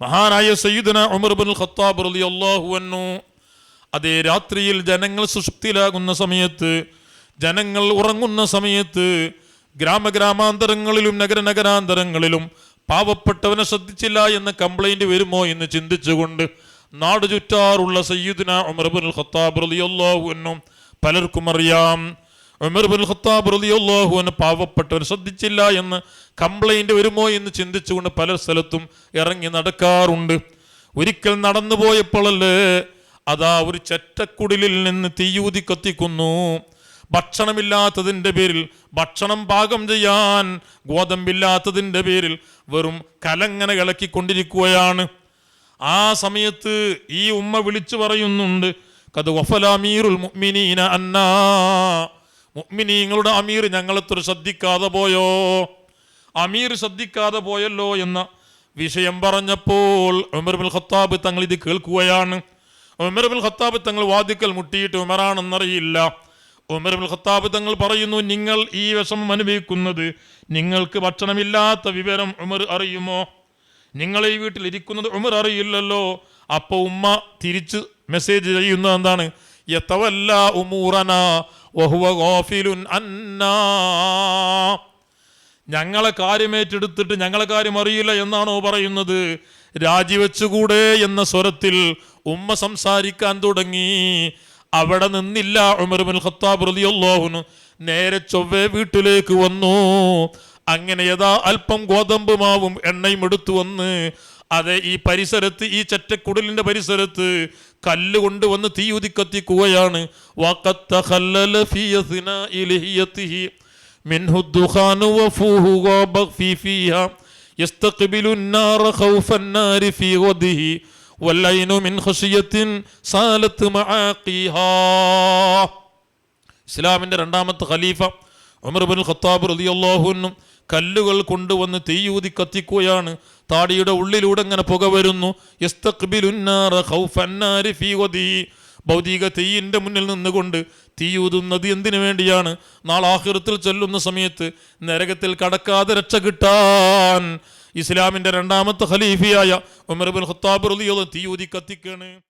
മഹാനായ സയ്യിദന Umar bin Khattab റളിയല്ലാഹു അൻഹു. അതേ രാത്രിയിൽ ജനങ്ങൾ സുഷുപ്തിയിലാകുന്ന സമയത്ത് ജനങ്ങൾ ഉറങ്ങുന്ന സമയത്ത് ഗ്രാമഗ്രാമാന്തരങ്ങളിലും നഗര നഗരാന്തരങ്ങളിലും പാവപ്പെട്ടവനെ ശ്രദ്ധിച്ചില്ല എന്ന കംപ്ലൈന്റ് വരുമോ എന്ന് ചിന്തിച്ചുകൊണ്ട് നാട് ചുറ്റാറുള്ള സയ്യിദുന ഉമർ ബിൻ ഖത്താബ് റളിയല്ലാഹു അൻഹു പലർക്കും അറിയാം. ഖത്താബ് പാവപ്പെട്ടവൻ ശ്രദ്ധിച്ചില്ല എന്ന് കംപ്ലൈന്റ് വരുമോ എന്ന് ചിന്തിച്ചുകൊണ്ട് പല സ്ഥലത്തും ഇറങ്ങി നടക്കാറുണ്ട്. ഒരിക്കൽ നടന്നു പോയപ്പോഴല്ലേ അതാ ഒരു ചെറ്റക്കുടിലിൽ നിന്ന് തീയൂതി കത്തിക്കുന്നു. ഭക്ഷണമില്ലാത്തതിന്റെ പേരിൽ ഭക്ഷണം പാകം ചെയ്യാൻ ഗോതമ്പില്ലാത്തതിന്റെ പേരിൽ വെറും കലങ്ങനെ ഇളക്കിക്കൊണ്ടിരിക്കുകയാണ്. ആ സമയത്ത് ഈ ഉമ്മ വിളിച്ചു പറയുന്നുണ്ട് കത് വഫലാമീറുൽ മുഅ്മിനീന അന്നാ മുഅ്മിനീങ്ങളുടെ അമീർ ഞങ്ങളെത്തൊരു ശ്രദ്ധിക്കാതെ പോയോ? അമീർ ശ്രദ്ധിക്കാതെ പോയല്ലോ എന്ന വിഷയം പറഞ്ഞപ്പോൾ ഉമർ ബിൻ ഖത്താബ് തങ്ങൾ ഇത് കേൾക്കുകയാണ്. ഉമർ ബിൻ ഖത്താബ് തങ്ങൾ വാദിക്കൽ മുട്ടിയിട്ട് ഉമറാണെന്നറിയില്ല. ഉമർ ബിൻ ഖത്താബ് തങ്ങൾ പറയുന്നു നിങ്ങൾ ഈ വിഷമം അനുഭവിക്കുന്നത് നിങ്ങൾക്ക് ഭക്ഷണമില്ലാത്ത വിവരം ഉമർ അറിയുമോ? നിങ്ങൾ ഈ വീട്ടിൽ ഇരിക്കുന്നത് ഉമർ അറിയില്ലല്ലോ. അപ്പോൾ ഉമ്മ തിരിച്ച് മെസ്സേജ് ചെയ്യുന്നത് എന്താണ്? എത്തവല്ല ഉമൂറന വഹുവ ഗോഫിലുൻ അന്നാ. ഞങ്ങളെ കാര്യമേറ്റെടുത്തിട്ട് ഞങ്ങളെ കാര്യം അറിയില്ല എന്നാണോ പറയുന്നത്? രാജിവെച്ചുകൂടെ എന്ന സ്വരത്തിൽ ഉമ്മ സംസാരിക്കാൻ തുടങ്ങി. അവിടെ നിന്നില്ല ഉമർ ബിൻ ഖത്താബ് റളിയല്ലാഹുനു നേരെ ചൊവ്വേ വീട്ടിലേക്ക് വന്നു. അങ്ങനെ യഥാ അല്പം ഗോതമ്പ് മാവും എണ്ണയും എടുത്തു വന്ന് അതെ ഈ പരിസരത്ത് ഈ ചറ്റക്കുടലിന്റെ പരിസരത്ത് കല്ല് കൊണ്ട് വന്ന് തീയുതി കത്തിക്കുകയാണ് ഇസ്ലാമിന്റെ രണ്ടാമത്തെ ഖലീഫ ഉമർബുൽ ഖത്താബ് റതിയല്ലാഹുനും കല്ലുകൾ കൊണ്ടുവന്ന് തീയൂതി കത്തിക്കുകയാണ്. താടിയുടെ ഉള്ളിലൂടെ അങ്ങനെ പുക വരുന്നു. ഭൗതിക തീയിന്റെ മുന്നിൽ നിന്നുകൊണ്ട് തീയൂതുന്നത് എന്തിനു വേണ്ടിയാണ്? നാളാഹിറത്തിൽ ചെല്ലുന്ന സമയത്ത് നരകത്തിൽ കടക്കാതെ രക്ഷ കിട്ടാൻ. ഇസ്ലാമിന്റെ രണ്ടാമത്തെ ഖലീഫിയായ ഉമർബുൽ ഖത്താബ് റളിയല്ലാഹു തീയൂതി കത്തിക്കാണ്.